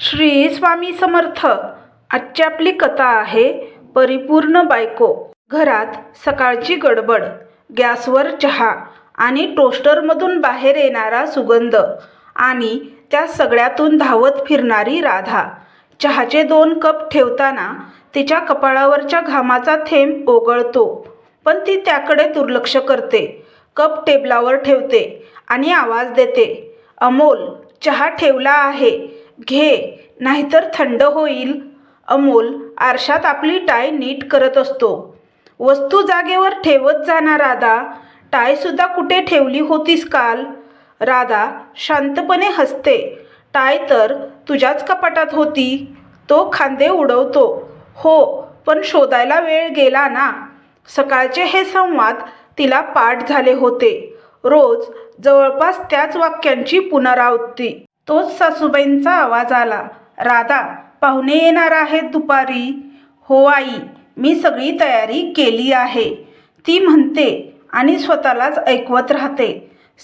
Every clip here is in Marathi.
श्री स्वामी समर्थ. आजची आपली कथा आहे परिपूर्ण बायको. घरात सकाळची गडबड गॅसवर चहा आणि टोस्टरमधून बाहेर येणारा सुगंध आणि त्या सगळ्यातून धावत फिरणारी राधा. चहाचे दोन कप ठेवताना तिच्या कपाळावरच्या घामाचा थेंब ओघळतो पण ती त्याकडे दुर्लक्ष करते. कप टेबलावर ठेवते आणि आवाज देते अमोल चहा ठेवला आहे. घे नाहीतर थंड होईल. अमोल आरशात आपली टाय नीट करत असतो. वस्तू जागेवर ठेवत जाणार राधा. टायसुद्धा कुठे ठेवली होतीस काल? राधा शांतपणे हसते. टाय तर तुझ्याच कपाटात होती. तो खांदे उडवतो. हो पण शोधायला वेळ गेला ना. सकाळचे हे संवाद तिला पाठ झाले होते. रोज जवळपास त्याच वाक्यांची पुनरावृत्ती. तोच सासूबाईंचा आवाज आला. राधा पाहुणे येणार आहेत दुपारी. हो आई मी सगळी तयारी केली आहे. ती म्हणते आणि स्वतःलाच ऐकवत राहते.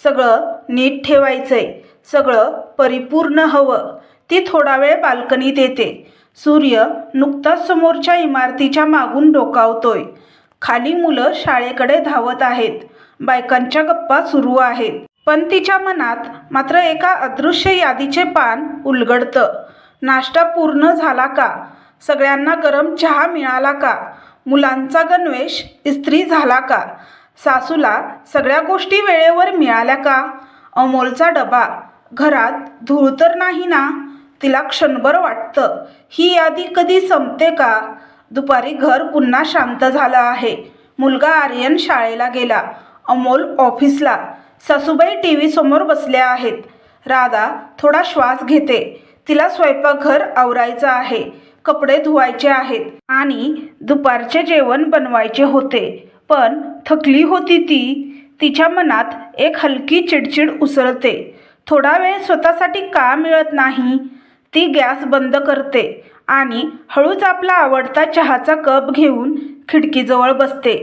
सगळं नीट ठेवायचंय. सगळं परिपूर्ण हवं. ती थोडा वेळ बाल्कनीत येते. सूर्य नुकताच समोरच्या इमारतीच्या मागून डोकावतोय. खाली मुलं शाळेकडे धावत आहेत. बायकांच्या गप्पा सुरू आहेत. पण तिच्या मनात मात्र एका अदृश्य यादीचे पान उलगडतं. नाश्ता पूर्ण झाला का? सगळ्यांना गरम चहा मिळाला का? मुलांचा गणवेश इस्त्री झाला का? सासूला सगळ्या गोष्टी वेळेवर मिळाल्या का? अमोलचा डबा. घरात धूळ तर नाही ना? तिला क्षणभर वाटतं ही यादी कधी संपते का? दुपारी घर पुन्हा शांत झालं आहे. मुलगा आर्यन शाळेला गेला. अमोल ऑफिसला. सासूबाई टी व्ही समोर बसल्या आहेत. राधा थोडा श्वास घेते. तिला स्वयंपाकघर आवरायचं आहे. कपडे धुवायचे आहेत आणि दुपारचे जेवण बनवायचे होते. पण थकली होती ती. तिच्या मनात एक हलकी चिडचिड उसळते. थोडा वेळ स्वतःसाठी का मिळत नाही? ती गॅस बंद करते आणि हळूच आपला आवडता चहाचा कप घेऊन खिडकीजवळ बसते.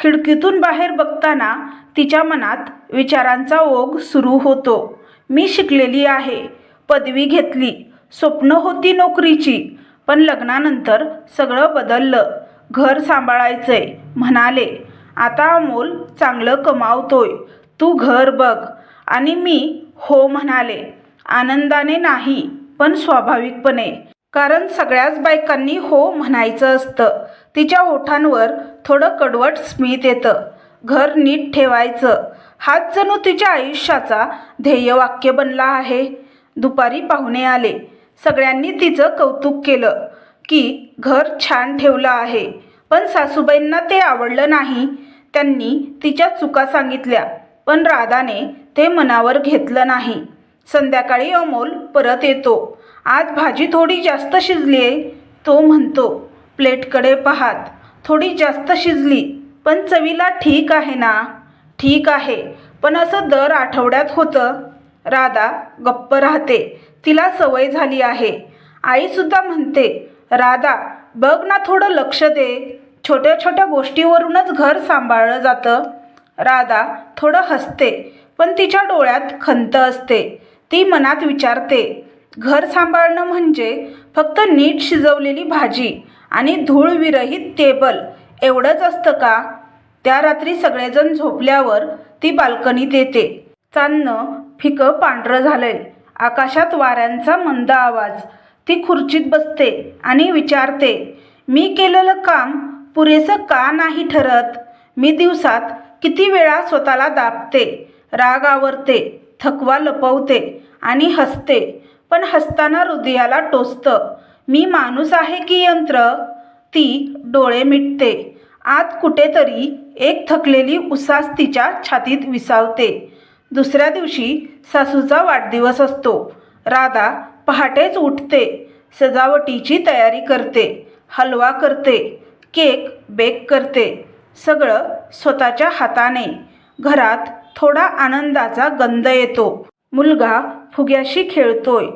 खिडकीतून बाहेर बघताना तिच्या मनात विचारांचा ओघ सुरू होतो. मी शिकलेली आहे. पदवी घेतली. स्वप्न होती नोकरीची. पण लग्नानंतर सगळं बदललं. घर सांभाळायचंय. म्हणाले आता अमोल चांगलं कमावतोय. तू घर बघ. आणि मी हो म्हणाले. आनंदाने नाही पण स्वाभाविकपणे. कारण सगळ्याच बायकांनी हो म्हणायचं असतं. तिच्या ओठांवर थोडं कडवट स्मित येतं. घर नीट ठेवायचं. हाच जणू तिच्या आयुष्याचा ध्येयवाक्य बनला आहे. दुपारी पाहुणे आले. सगळ्यांनी तिचं कौतुक केलं की घर छान ठेवलं आहे. पण सासूबाईंना ते आवडलं नाही. त्यांनी तिच्या चुका सांगितल्या. पण राधाने ते मनावर घेतलं नाही. संध्याकाळी अमोल परत येतो. आज भाजी थोडी जास्त शिजली आहे तो म्हणतो प्लेटकडे पाहात. थोडी जास्त शिजली. पण चवीला ठीक आहे ना? ठीक आहे. पण असं दर आठवड्यात होतं. राधा गप्प राहते. तिला सवय झाली आहे. आईसुद्धा म्हणते राधा बघ ना थोडं लक्ष दे. छोट्या छोट्या गोष्टीवरूनच घर सांभाळलं जातं. राधा थोडं हसते पण तिच्या डोळ्यात खंत असते. ती मनात विचारते घर सांभाळणं म्हणजे फक्त नीट शिजवलेली भाजी आणि धूळविरहित टेबल एवढंच असतं का? त्या रात्री सगळेजण झोपल्यावर ती बाल्कनीत येते. चांदणं फिकं पांढरं झालंय. आकाशात वाऱ्यांचा मंद आवाज. ती खुर्चीत बसते आणि विचारते मी केलेलं काम पुरेसं का नाही ठरत? मी दिवसात किती वेळा स्वतःला दाबते राग आवरते थकवा लपवते आणि हसते. पण हसताना हृदयाला टोचतं. मी माणूस आहे की यंत्र? ती डोळे मिटते. आत कुठेतरी एक थकलेली उसास तिच्या छातीत विसावते. दुसऱ्या दिवशी सासूचा वाढदिवस असतो. राधा पहाटेच उठते. सजावटीची तयारी करते. हलवा करते. केक बेक करते. सगळं स्वतःच्या हाताने. घरात थोडा आनंदाचा गंध येतो. मुलगा फुग्याशी खेळतोय.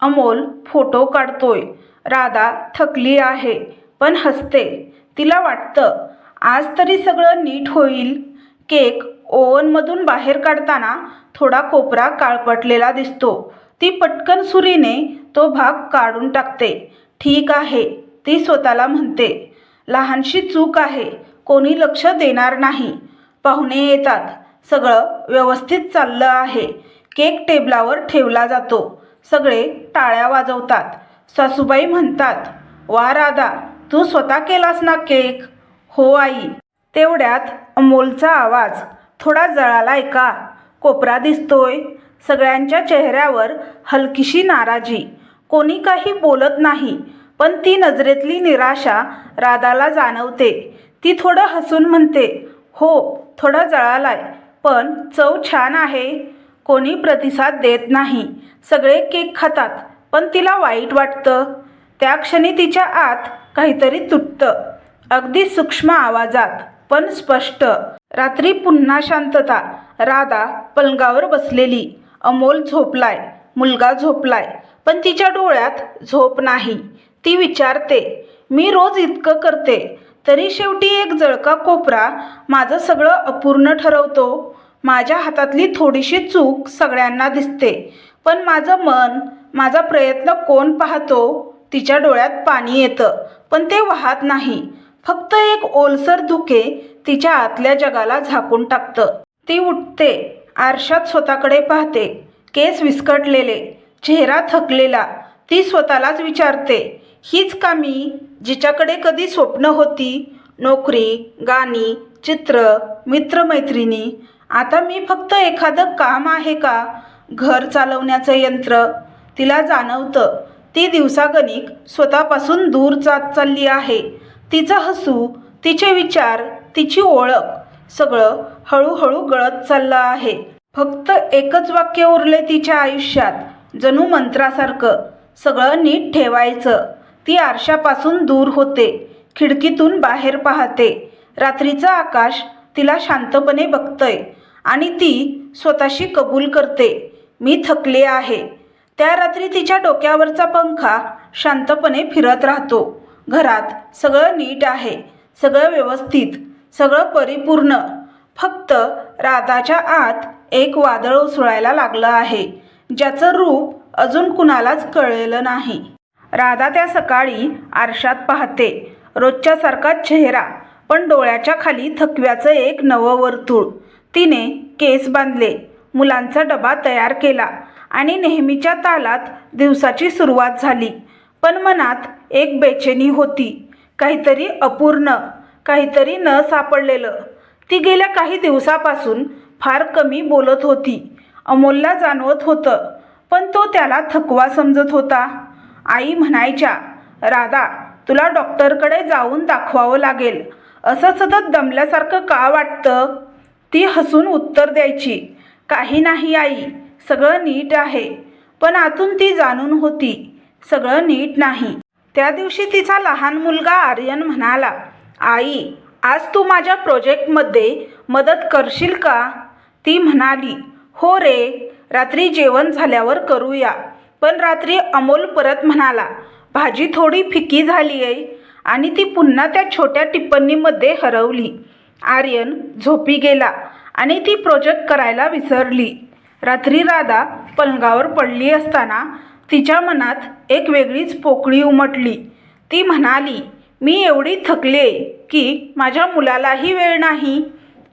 अमोल फोटो काढतोय. राधा थकली आहे पण हसते. तिला वाटतं आज तरी सगळं नीट होईल. केक ओव्हनमधून बाहेर काढताना थोडा कोपरा काळपटलेला दिसतो. ती पटकन सुरीने तो भाग काढून टाकते. ठीक आहे ती स्वतःला म्हणते. लहानशी चूक आहे कोणी लक्ष देणार नाही. पाहुणे येतात. सगळं व्यवस्थित चाललं आहे. केक टेबलावर ठेवला जातो. सगळे टाळ्या वाजवतात. सासूबाई म्हणतात वा राधा तू स्वतः केलास ना केक? हो आई. तेवढ्यात अमोलचा आवाज थोडा जळालाय का? कोपरा दिसतोय. सगळ्यांच्या चेहऱ्यावर हलकीशी नाराजी. कोणी काही बोलत नाही पण ती नजरेतली निराशा राधाला जाणवते. ती थोडं हसून म्हणते हो थोडा जळालाय पण चव छान आहे. कोणी प्रतिसाद देत नाही. सगळे केक खातात पण तिला वाईट वाटतं. त्या क्षणी तिच्या आत काहीतरी तुटतं. अगदी सूक्ष्म आवाजात पण स्पष्ट. रात्री पुन्हा शांतता. राधा पलंगावर बसलेली. अमोल झोपलाय. मुलगा झोपलाय. पण तिच्या डोळ्यात झोप नाही. ती विचारते मी रोज इतकं करते तरी शेवटी एक जळका कोपरा माझं सगळं अपूर्ण ठरवतो. माझ्या हातातली थोडीशी चूक सगळ्यांना दिसते. पण माझं मन माझा प्रयत्न कोण पाहतो? तिच्या डोळ्यात पाणी येतं पण ते वाहत नाही. फक्त एक ओलसर धुके तिच्या आतल्या जगाला झाकून टाकतं. ती उठते आरशात स्वतःकडे पाहते केस विस्कटलेले चेहरा थकलेला ती स्वतःलाच विचारते हीच का मी जिच्याकडे कधी स्वप्न होती? नोकरी गाणी चित्र मित्रमैत्रिणी आता मी फक्त एखादं काम आहे का? घर चालवण्याचं यंत्र. तिला जाणवतं ती दिवसागणिक स्वतःपासून दूर जात चालली आहे. तिचं हसू तिचे विचार तिची ओळख सगळं हळूहळू गळत चाललं आहे. फक्त एकच वाक्य उरले तिच्या आयुष्यात जणू मंत्रासारखं. सगळं नीट ठेवायचं. ती आरशापासून दूर होते खिडकीतून बाहेर पाहते. रात्रीचं आकाश तिला शांतपणे बघतंय आणि ती स्वतःशी कबूल करते. मी थकले आहे. त्या रात्री तिच्या डोक्यावरचा पंखा शांतपणे फिरत राहतो. घरात सगळं नीट आहे सगळं व्यवस्थित सगळं परिपूर्ण. फक्त राधाच्या आत एक वादळ उसळायला लागलं आहे ज्याचं रूप अजून कुणालाच कळलेलं नाही. राधा त्या सकाळी आरशात पाहते रोजच्यासारखा चेहरा पण डोळ्याच्या खाली थकव्याचं एक नवं वर्तुळ. तिने केस बांधले मुलांचा डबा तयार केला आणि नेहमीच्या तालात दिवसाची सुरुवात झाली. पण मनात एक बेचैनी होती. काहीतरी अपूर्ण काहीतरी न सापडलेलं. ती गेल्या काही दिवसापासून फार कमी बोलत होती. अमोलला जाणवत होतं पण तो त्याला थकवा समजत होता. आई म्हणायच्या राधा तुला डॉक्टरकडे जाऊन दाखवावं लागेल. असं सतत दमल्यासारखं का वाटतं? ती हसून उत्तर द्यायची काही नाही आई सगळं नीट आहे. पण आतून ती जाणून होती सगळं नीट नाही. त्या दिवशी तिचा लहान मुलगा आर्यन म्हणाला आई आज तू माझ्या प्रोजेक्टमध्ये मदत करशील का? ती म्हणाली हो रे रात्री जेवण झाल्यावर करूया. पण रात्री अमोल परत म्हणाला भाजी थोडी फिकी झाली आहे. आणि ती पुन्हा त्या छोट्या टिप्पणीमध्ये हरवली. आर्यन झोपी गेला आणि ती प्रोजेक्ट करायला विसरली. रात्री राधा पलंगावर पडली असताना तिच्या मनात एक वेगळीच पोकळी उमटली. ती म्हणाली मी एवढी थकले की माझ्या मुलालाही वेळ नाही.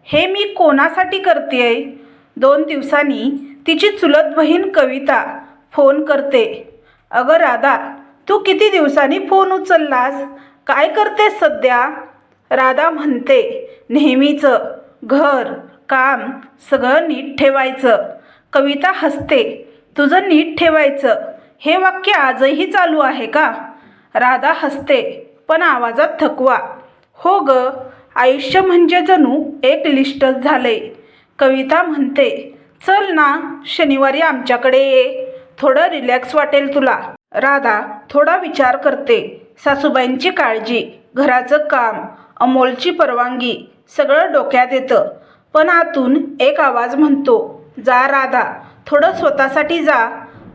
हे मी कोणासाठी करते दोन दिवसांनी तिची चुलत बहीण कविता फोन करते. अगं राधा तू किती दिवसांनी फोन उचललास? काय करते सध्या? राधा म्हणते नेहमीचं. घर काम सगळं नीट ठेवायचं. कविता हसते तुझं नीट ठेवायचं. हे वाक्य आजही चालू आहे का? राधा हसते पण आवाजात थकवा. हो ग आयुष्य म्हणजे जणू एक लिस्टच झाले. कविता म्हणते चल ना शनिवारी आमच्याकडे ये. थोडं रिलॅक्स वाटेल तुला. राधा थोडा विचार करते सासूबाईंची काळजी घराचं काम अमोलची परवानगी सगळं डोक्यात येतं. पण आतून एक आवाज म्हणतो जा राधा थोडं स्वतःसाठी जा.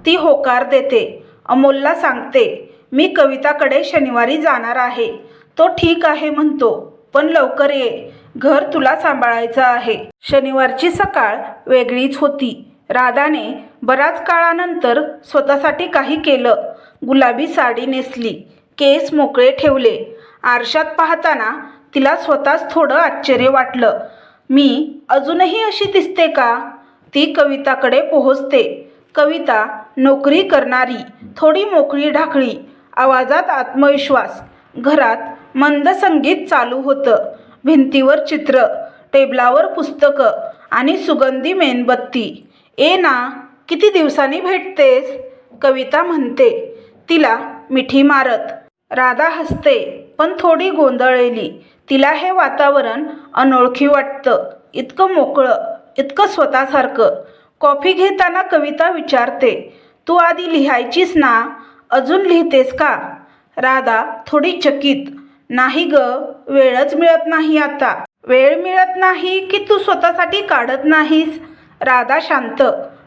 ती होकार देते. अमोलला सांगते मी कविताकडे शनिवारी जाणार आहे. तो ठीक आहे म्हणतो पण लवकर ये. घर तुला सांभाळायचं आहे. शनिवारची सकाळ वेगळीच होती. राधाने बराच काळानंतर स्वतःसाठी काही केलं. गुलाबी साडी नेसली केस मोकळे ठेवले. आरशात पाहताना तिला स्वतःच थोडं आश्चर्य वाटलं. मी अजूनही अशी दिसते का? ती कविताकडे पोहोचते. कविता नोकरी करणारी थोडी मोकळी ढाकळी आवाजात आत्मविश्वास घरात मंद संगीत चालू होतं. भिंतीवर चित्र टेबलावर पुस्तकं आणि सुगंधी मेणबत्ती. ए ना किती दिवसांनी भेटतेस? कविता म्हणते. तिला मिठी मारत. राधा हसते पण थोडी गोंधळलेली. तिला हे वातावरण अनोळखी वाटतं. इतकं मोकळं इतकं स्वतःसारखं. कॉफी घेताना कविता विचारते. तू आधी लिहायचीस ना? अजून लिहितेस का? राधा थोडी चकित. नाही ग वेळच मिळत नाही आता. वेळ मिळत नाही की तू स्वतःसाठी काढत नाहीस? राधा शांत.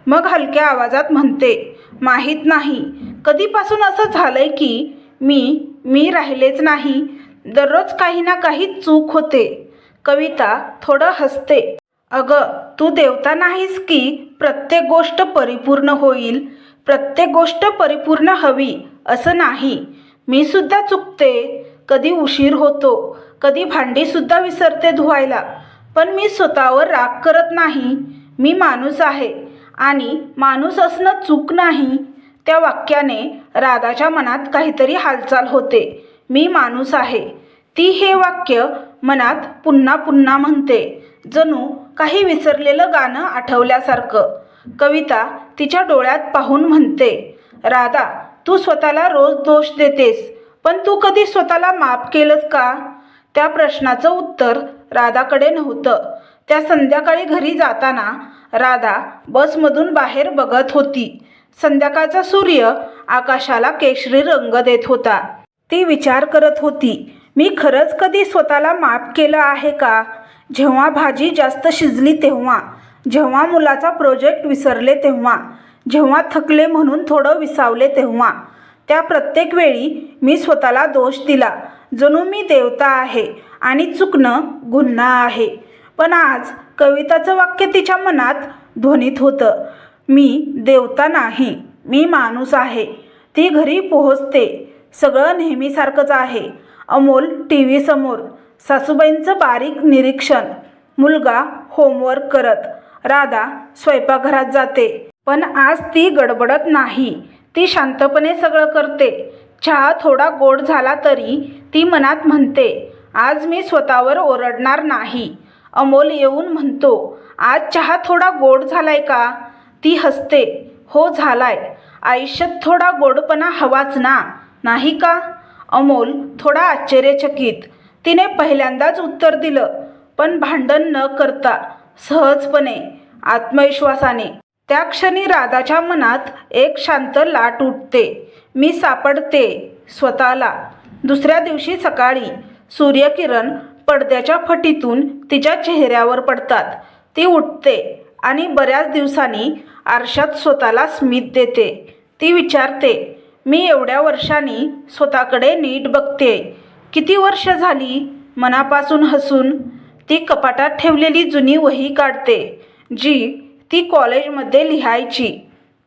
मग हलक्या आवाजात म्हणते माहीत नाही. कधीपासून असं झालंय की मी मी राहिलेच नाही. दररोज काही ना काही चूक होते. कविता थोडं हसते. अगं तू देवता नाहीस की प्रत्येक गोष्ट परिपूर्ण होईल? प्रत्येक गोष्ट परिपूर्ण हवी असं नाही. मी सुद्धा चुकते कधी उशीर होतो कधी भांडीसुद्धा विसरते धुवायला. पण मी स्वतःवर राग करत नाही. मी माणूस आहे आणि माणूस असणं चूक नाही. त्या वाक्याने राधाच्या मनात काहीतरी हालचाल होते. मी माणूस आहे. ती हे वाक्य मनात पुन्हा पुन्हा म्हणते. जणू काही विसरलेलं गाणं आठवल्यासारखं. कविता तिच्या डोळ्यात पाहून म्हणते राधा तू स्वतःला रोज दोष देतेस पण तू कधी स्वतःला माफ केलंस का? त्या प्रश्नाचं उत्तर राधाकडे नव्हतं. त्या संध्याकाळी घरी जाताना राधा बसमधून बाहेर बघत होती. संध्याकाळचा सूर्य आकाशाला केशरी रंग देत होता. ती विचार करत होती मी खरंच कधी स्वतःला माफ केलं आहे का? जेव्हा भाजी जास्त शिजली तेव्हा. जेव्हा मुलाचा प्रोजेक्ट विसरले तेव्हा जेव्हा थकले म्हणून थोडं विसावले तेव्हा त्या प्रत्येक वेळी मी स्वतःला दोष दिला जणू मी देवता आहे आणि चुकणं गुन्हा आहे. पण आज कविताचं वाक्य तिच्या मनात ध्वनित होतं. मी देवता नाही मी माणूस आहे. ती घरी पोहोचते सगळं नेहमीसारखंच आहे. अमोल टी व्ही समोर सासूबाईंचं बारीक निरीक्षण मुलगा होमवर्क करत राधा स्वयंपाकघरात जाते. पण आज ती गडबडत नाही. ती शांतपणे सगळं करते. चहा थोडा गोड झाला तरी ती मनात म्हणते आज मी स्वतःवर ओरडणार नाही अमोल येऊन म्हणतो आज चहा थोडा गोड झालाय का ती हसते हो झालाय. आयुष्यात थोडा गोडपणा हवाच ना. नाही का अमोल थोडा आश्चर्यचकित. तिने पहिल्यांदाच उत्तर दिलं पण भांडण न करता सहजपणे आत्मविश्वासाने. त्या क्षणी राधाच्या मनात एक शांत लाट उठते. मी सापडते स्वतःला. दुसऱ्या दिवशी सकाळी सूर्यकिरण पडद्याच्या फटीतून तिच्या चेहऱ्यावर पडतात. ती उठते आणि बऱ्याच दिवसांनी आरशात स्वतःला स्मित देते. ती विचारते मी एवढ्या वर्षांनी स्वतःकडे नीट बघते किती वर्ष झाली मनापासून हसून? ती कपाटात ठेवलेली जुनी वही काढते जी ती कॉलेजमध्ये लिहायची.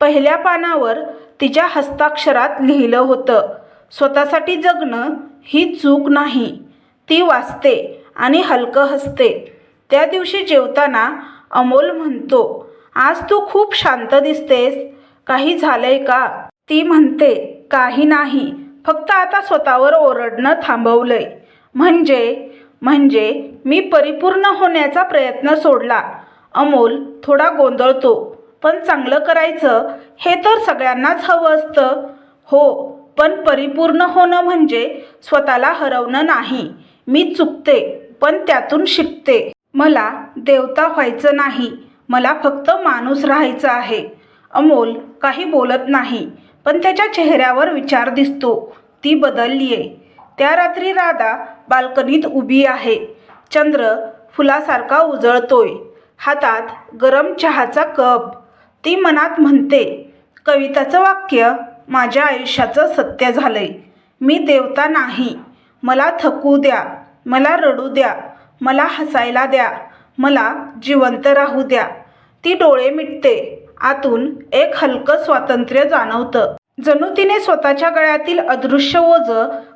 पहिल्या पानावर तिच्या हस्ताक्षरात लिहिलं होतं स्वतःसाठी जगणं ही चूक नाही. ती वाचते आणि हलकं हसते. त्या दिवशी जेवताना अमोल म्हणतो आज तू खूप शांत दिसतेस. काही झालंय का? ती म्हणते काही नाही. फक्त आता स्वतःवर ओरडणं थांबवलंय. म्हणजे म्हणजे मी परिपूर्ण होण्याचा प्रयत्न सोडला. अमोल थोडा गोंधळतो. पण चांगलं करायचं हे तर सगळ्यांनाच हवं असतं. हो पण परिपूर्ण होणं म्हणजे स्वतःला हरवणं नाही. मी चुकते पण त्यातून शिकते. मला देवता व्हायचं नाही. मला फक्त माणूस राहायचं आहे. अमोल काही बोलत नाही पण त्याच्या चेहऱ्यावर विचार दिसतो. ती बदलली आहे त्या रात्री राधा बाल्कनीत उभी आहे. चंद्र फुलासारखा उजळतोय. हातात गरम चहाचा कप. ती मनात म्हणते कविताचं वाक्य माझ्या आयुष्याचं सत्य झालंय. मी देवता नाही. मला थकू द्या. मला रडू द्या. मला हसायला द्या. मला जिवंत राहू द्या. ती डोळे मिटते. आतून एक हलकं स्वातंत्र्य जाणवतं. जणू तिने स्वतःच्या गळ्यातील अदृश्य ओझ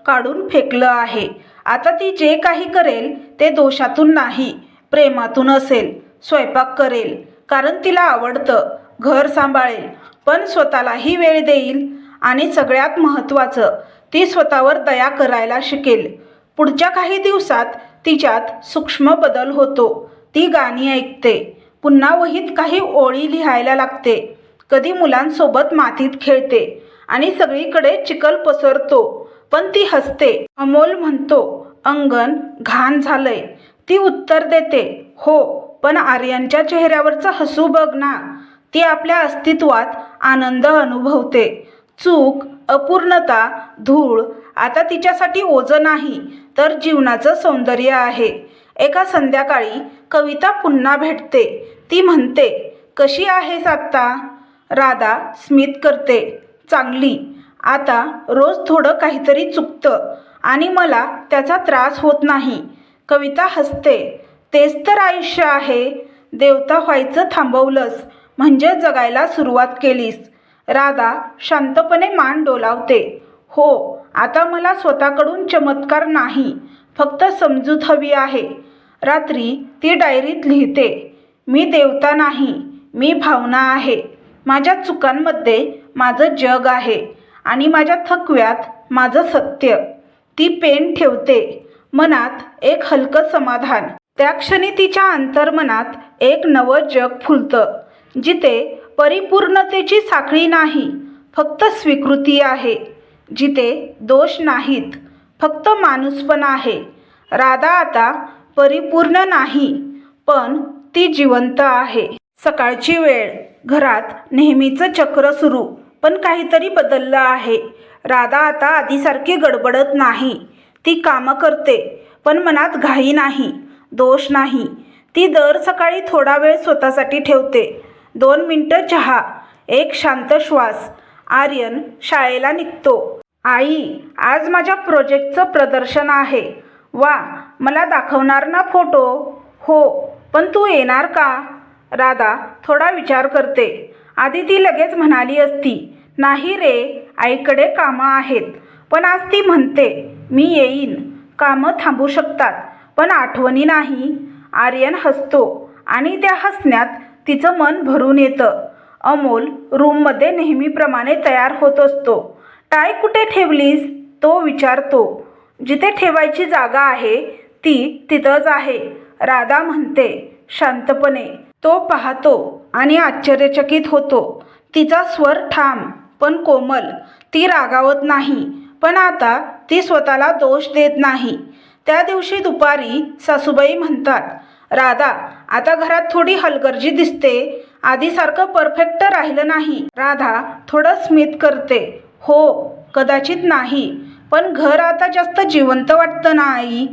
काढून फेकलं आहे. आता ती जे काही करेल ते दोषातून नाही प्रेमातून असेल. स्वयंपाक करेल कारण तिला आवडतं घर सांभाळेल पण स्वतःलाही वेळ देईल आणि सगळ्यात महत्त्वाचं ती स्वतःवर दया करायला शिकेल. पुढच्या काही दिवसात तिच्यात सूक्ष्म बदल होतो. ती गाणी ऐकते. पुन्हा वहीत काही ओळी लिहायला लागते. कधी मुलांसोबत मातीत खेळते आणि सगळीकडे चिखल पसरतो. पण ती हसते. अमोल म्हणतो अंगण घाण झालंय. ती उत्तर देते हो पण आर्यांच्या चेहऱ्यावरचं हसू बघ ना. ती आपल्या अस्तित्वात आनंद अनुभवते. चूक अपूर्णता धूळ आता तिच्यासाठी ओझं नाही तर जीवनाचं सौंदर्य आहे. एका संध्याकाळी कविता पुन्हा भेटते. ती म्हणते कशी आहेस आत्ता? राधा स्मित करते चांगली. आता रोज थोडं काहीतरी चुकतं आणि मला त्याचा त्रास होत नाही. कविता हसते. तेच तर आयुष्य आहे. देवता व्हायचं थांबवलंस. म्हणजे जगायला सुरुवात केलीस. राधा शांतपणे मान डोलावते. हो आता मला स्वतःकडून चमत्कार नाही. फक्त समजूत हवी आहे. रात्री ती डायरीत लिहिते. मी देवता नाही. मी भावना आहे. माझ्या चुकांमध्ये माझं जग आहे. आणि माझ्या थकव्यात माझं सत्य. ती पेन ठेवते. मनात एक हलकं समाधान. त्या क्षणी तिच्या अंतर्मनात एक नवं जग फुलतं जिथे परिपूर्णतेची साखळी नाही फक्त स्वीकृती आहे. जिथे दोष नाहीत फक्त माणूसपण आहे. राधा आता परिपूर्ण नाही पण ती जिवंत आहे. सकाळची वेळ. घरात नेहमीचं चक्र सुरू. पण काहीतरी बदललं आहे. राधा आता आधीसारखी गडबडत नाही. ती कामं करते पण मनात घाई नाही दोष नाही. ती दर सकाळी थोडा वेळ स्वतःसाठी ठेवते. दोन मिनटं चहा एक शांत श्वास. आर्यन शाळेला निघतो. आई आज माझ्या प्रोजेक्टचं प्रदर्शन आहे. वा मला दाखवणार ना फोटो? हो पण तू येणार का? राधा थोडा विचार करते. आधी ती लगेच म्हणाली असती नाही रे आईकडे कामं आहेत. पण आज ती म्हणते मी येईन. कामं थांबू शकतात पण आठवणी नाही. आर्यन हसतो आणि त्या हसण्यात तिचं मन भरून येतं. अमोल रूममध्ये नेहमीप्रमाणे तयार होत असतो. टाय कुठे ठेवलीस? तो विचारतो. जिथे ठेवायची जागा आहे ती तिथंच आहे राधा म्हणते शांतपणे. तो पाहतो आणि आश्चर्यचकित होतो. तिचा स्वर ठाम पण कोमल. ती रागावत नाही पण आता ती स्वतःला दोष देत नाही. त्या दिवशी दुपारी सासूबाई म्हणतात राधा आता घरात थोडी हलगर्जी दिसते. आधीसारखं परफेक्ट राहिलं नाही. राधा थोडं स्मित करते. हो कदाचित नाही पण घर आता जास्त जिवंत वाटतं ना आई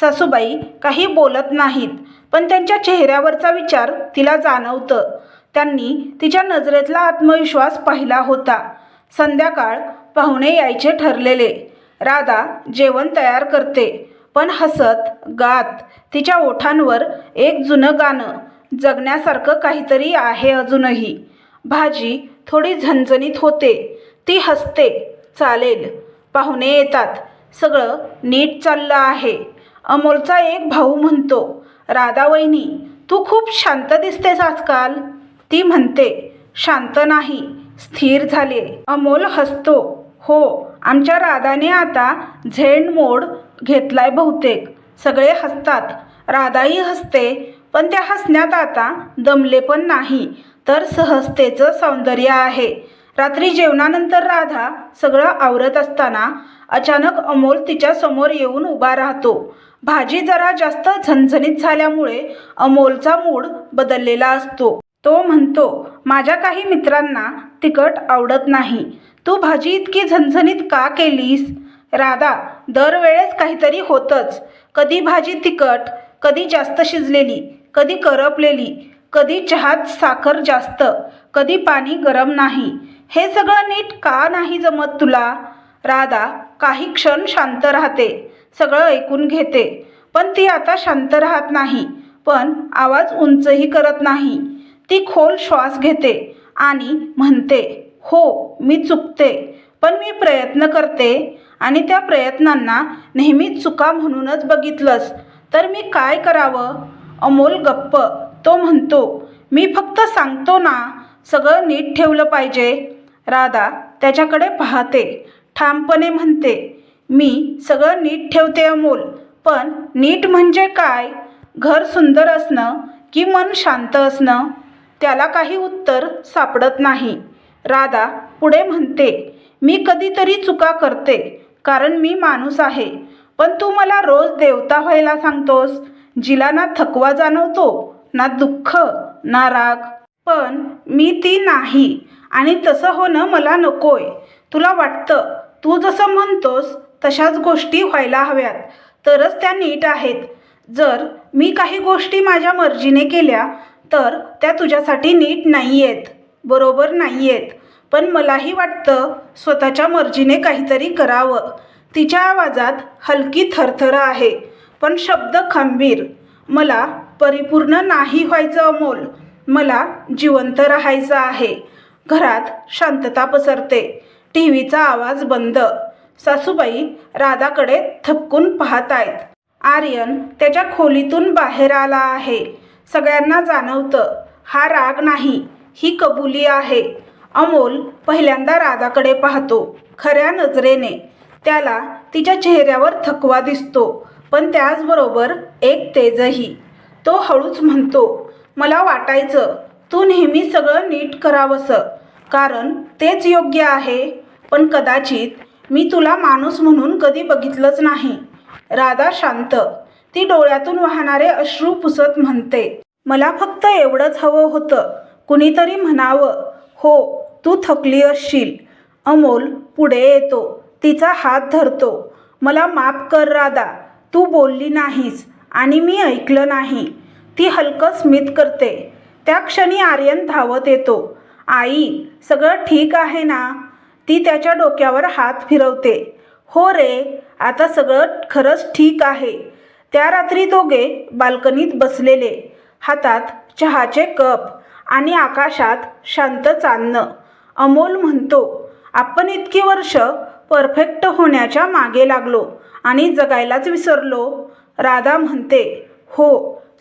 सासूबाई काही बोलत नाहीत पण त्यांच्या चेहऱ्यावरचा विचार तिला जाणवतं. त्यांनी तिच्या नजरेतला आत्मविश्वास पाहिला होता. संध्याकाळ पाहुणे यायचे ठरलेले. राधा जेवण तयार करते पण हसत गात तिच्या ओठांवर एक जुनं गाणं जगण्यासारखं काहीतरी आहे अजूनही. भाजी थोडी झणझणीत होते. ती हसते चालेल पाहुणे येतात. सगळं नीट चाललं आहे. अमोलचा एक भाऊ म्हणतो राधा वहिनी तू खूप शांत दिसतेस आजकाल. ती म्हणते शांत नाही स्थिर झाले. अमोल हसतो. हो आमच्या राधाने आता झेंड मोड घेतलाय बहुतेक. सगळे हसतात. राधाही हसते पण त्या हसण्यात आता दमले पण नाही. तर सहजतेचं सौंदर्य आहे. रात्री जेवणानंतर राधा सगळं आवरत असताना अचानक अमोल तिच्या समोर येऊन उभा राहतो. भाजी जरा जास्त झणझणीत झाल्यामुळे अमोलचा मूड बदललेला असतो. तो म्हणतो माझ्या काही मित्रांना तिखट आवडत नाही. तू भाजी इतकी झणझणीत का केलीस? राधा दरवेळेस काहीतरी होतंच. कधी भाजी तिखट कधी जास्त शिजलेली कधी करपलेली कधी चहात साखर जास्त कधी पाणी गरम नाही. हे सगळं नीट का नाही जमत तुला? राधा काही क्षण शांत राहते सगळं ऐकून घेते. पण ती आता शांत राहत नाही. पण आवाज उंचही करत नाही. ती खोल श्वास घेते आणि म्हणते हो मी चुकते पण मी प्रयत्न करते आणि त्या प्रयत्नांना नेहमी चुका म्हणूनच बघितलंस. तर मी काय करावं? अमोल गप्प. तो म्हणतो मी फक्त सांगतो ना सगळं नीट ठेवलं पाहिजे. राधा त्याच्याकडे पाहते ठामपणे म्हणते मी सगळं नीट ठेवते अमोल पण नीट म्हणजे काय? घर सुंदर असणं की मन शांत असणं? त्याला काही उत्तर सापडत नाही. राधा पुढे म्हणते मी कधीतरी चुका करते कारण मी माणूस आहे. पण तू मला रोज देवता व्हायला सांगतोस. जिला ना थकवा जाणवतो ना दुःख ना राग. पण मी ती नाही आणि तसं होणं मला नकोय. तुला वाटतं तू जसं म्हणतोस तशाच गोष्टी व्हायला हव्यात. तरच त्या नीट आहेत. जर मी काही गोष्टी माझ्या मर्जीने केल्या तर त्या तुझ्यासाठी नीट नाही आहेत बरोबर नाही आहेत पण मलाही वाटतं स्वतःच्या मर्जीने काहीतरी करावं. तिच्या आवाजात हलकी थरथर आहे पण शब्द खंबीर. मला परिपूर्ण नाही व्हायचं अमोल. मला जिवंत राहायचं आहे. घरात शांतता पसरते. टी व्हीचा आवाज बंद. सासूबाई राधाकडे थपकून पाहत आहेत आर्यन त्याच्या खोलीतून बाहेर आला आहे. सगळ्यांना जाणवतं हा राग नाही ही कबुली आहे. अमोल पहिल्यांदा राधाकडे पाहतो खऱ्या नजरेने. त्याला तिच्या चेहऱ्यावर थकवा दिसतो पण त्याचबरोबर एक तेजही. तो हळूच म्हणतो मला वाटायचं तू नेहमी सगळं नीट करावंसं कारण तेच योग्य आहे. पण कदाचित मी तुला माणूस म्हणून कधी बघितलंच नाही. राधा शांत ती डोळ्यातून वाहणारे अश्रू पुसत म्हणते मला फक्त एवढंच हवं होतं. कुणीतरी म्हणावं हो तू थकली असशील. अमोल पुढे येतो. तिचा हात धरतो. मला माफ कर राधा. तू बोलली नाहीस आणि मी ऐकलं नाही. ती हलकं स्मित करते. त्या क्षणी आर्यन धावत येतो. आई सगळं ठीक आहे ना ती त्याच्या डोक्यावर हात फिरवते. हो रे आता सगळं खरंच ठीक आहे. त्या रात्री दोघे बाल्कनीत बसलेले. हातात चहाचे कप आणि आकाशात शांत चांदणं. अमोल म्हणतो आपण इतकी वर्ष परफेक्ट होण्याच्या मागे लागलो आणि जगायलाच विसरलो. राधा म्हणते हो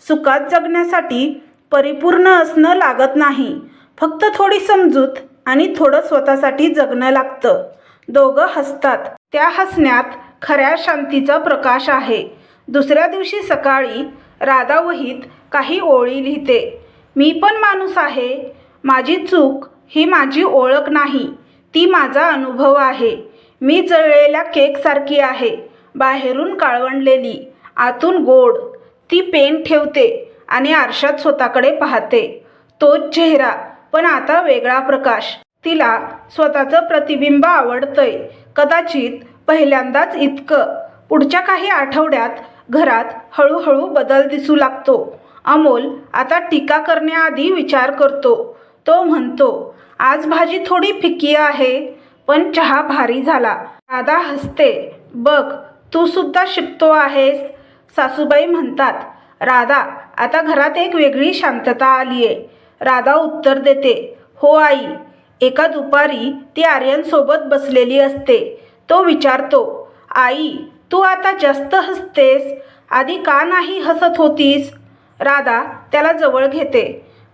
सुखात जगण्यासाठी परिपूर्ण असणं लागत नाही. फक्त थोडी समजूत आणि थोडं स्वतःसाठी जगणं लागतं. दोघं हसतात. त्या हसण्यात खऱ्या शांतीचा प्रकाश आहे. दुसऱ्या दिवशी सकाळी राधा वहीत काही ओळी लिहिते. मी पण माणूस आहे. माझी चूक ही माझी ओळख नाही. ती माझा अनुभव आहे. मी जळलेल्या केकसारखी आहे. बाहेरून काळवंडलेली आतून गोड. ती पेन ठेवते आणि आरशात स्वतःकडे पाहते. तोच चेहरा पण आता वेगळा प्रकाश. तिला स्वतःचं प्रतिबिंब आवडतंय. कदाचित पहिल्यांदाच इतकं. पुढच्या काही आठवड्यात घरात हळूहळू बदल दिसू लागतो. अमोल आता टीका करण्याआधी विचार करतो. तो म्हणतो आज भाजी थोडी फिकी आहे पण चहा भारी झाला. राधा हसते बघ तू सुद्धा शिकतो आहेस. सासूबाई म्हणतात राधा आता घरात एक वेगळी शांतता आली आहे राधा उत्तर देते हो आई एका दुपारी ती आर्यनसोबत बसलेली असते. तो विचारतो आई तू आता जास्त हसतेस आधी का नाही हसत होतीस? राधा त्याला जवळ घेते.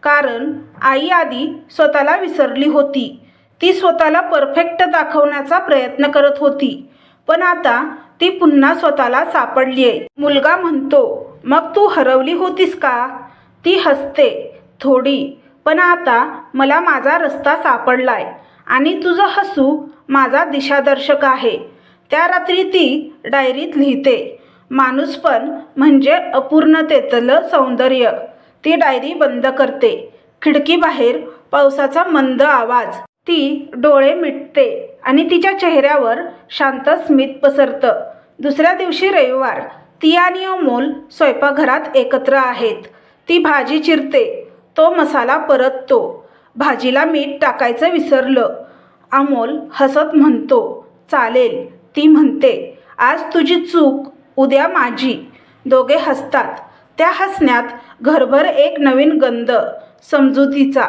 कारण आई आधी स्वतःला विसरली होती. ती स्वतःला परफेक्ट दाखवण्याचा प्रयत्न करत होती. पण आता ती पुन्हा स्वतःला सापडली आहे मुलगा म्हणतो मग तू हरवली होतीस का? ती हसते थोडी. पण आता मला माझा रस्ता सापडलाय आणि तुझं हसू माझा दिशादर्शक आहे. त्या रात्री ती डायरीत लिहिते. माणूसपण म्हणजे अपूर्णतेतलं सौंदर्य. ती डायरी बंद करते. खिडकीबाहेर पावसाचा मंद आवाज. ती डोळे मिटते आणि तिच्या चेहऱ्यावर शांत स्मित पसरतं. दुसऱ्या दिवशी रविवार. ती आणि अमोल स्वयंपाकघरात एकत्र आहेत. ती भाजी चिरते. तो मसाला परततो. भाजीला मीठ टाकायचं विसरलं. अमोल हसत म्हणतो चालेल ती म्हणते आज तुझी चूक उद्या माझी. दोघे हसतात. त्या हसण्यात घरभर एक नवीन गंध समजुतीचा.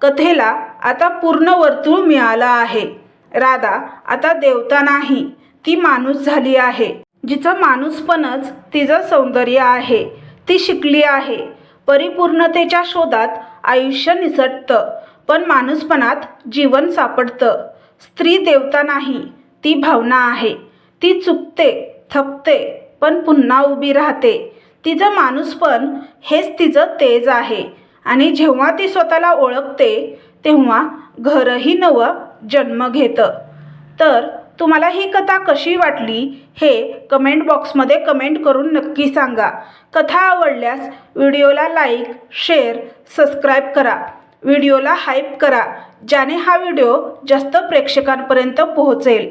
कथेला आता पूर्ण वर्तुळ मिळालं आहे. राधा आता देवता नाही ती माणूस झाली आहे. जिचं माणूसपणच तिचं सौंदर्य आहे. ती शिकली आहे. परिपूर्णतेच्या शोधात आयुष्य निसटतं पण माणूसपणात जीवन सापडतं. स्त्री देवता नाही ती भावना आहे. ती चुकते थकते पण पुन्हा उभी राहते. तिचं माणूसपण हेच तिचं तेज आहे. आणि जेव्हा ती स्वतःला ओळखते तेव्हा घरही नवं जन्म घेतं. तर तुम्हाला ही कथा कशी वाटली हे कमेंट बॉक्समध्ये कमेंट करून नक्की सांगा. कथा आवडल्यास व्हिडिओला लाईक शेअर सबस्क्राईब करा. व्हिडिओला हाईप करा ज्याने हा व्हिडिओ जास्त प्रेक्षकांपर्यंत पोहोचेल.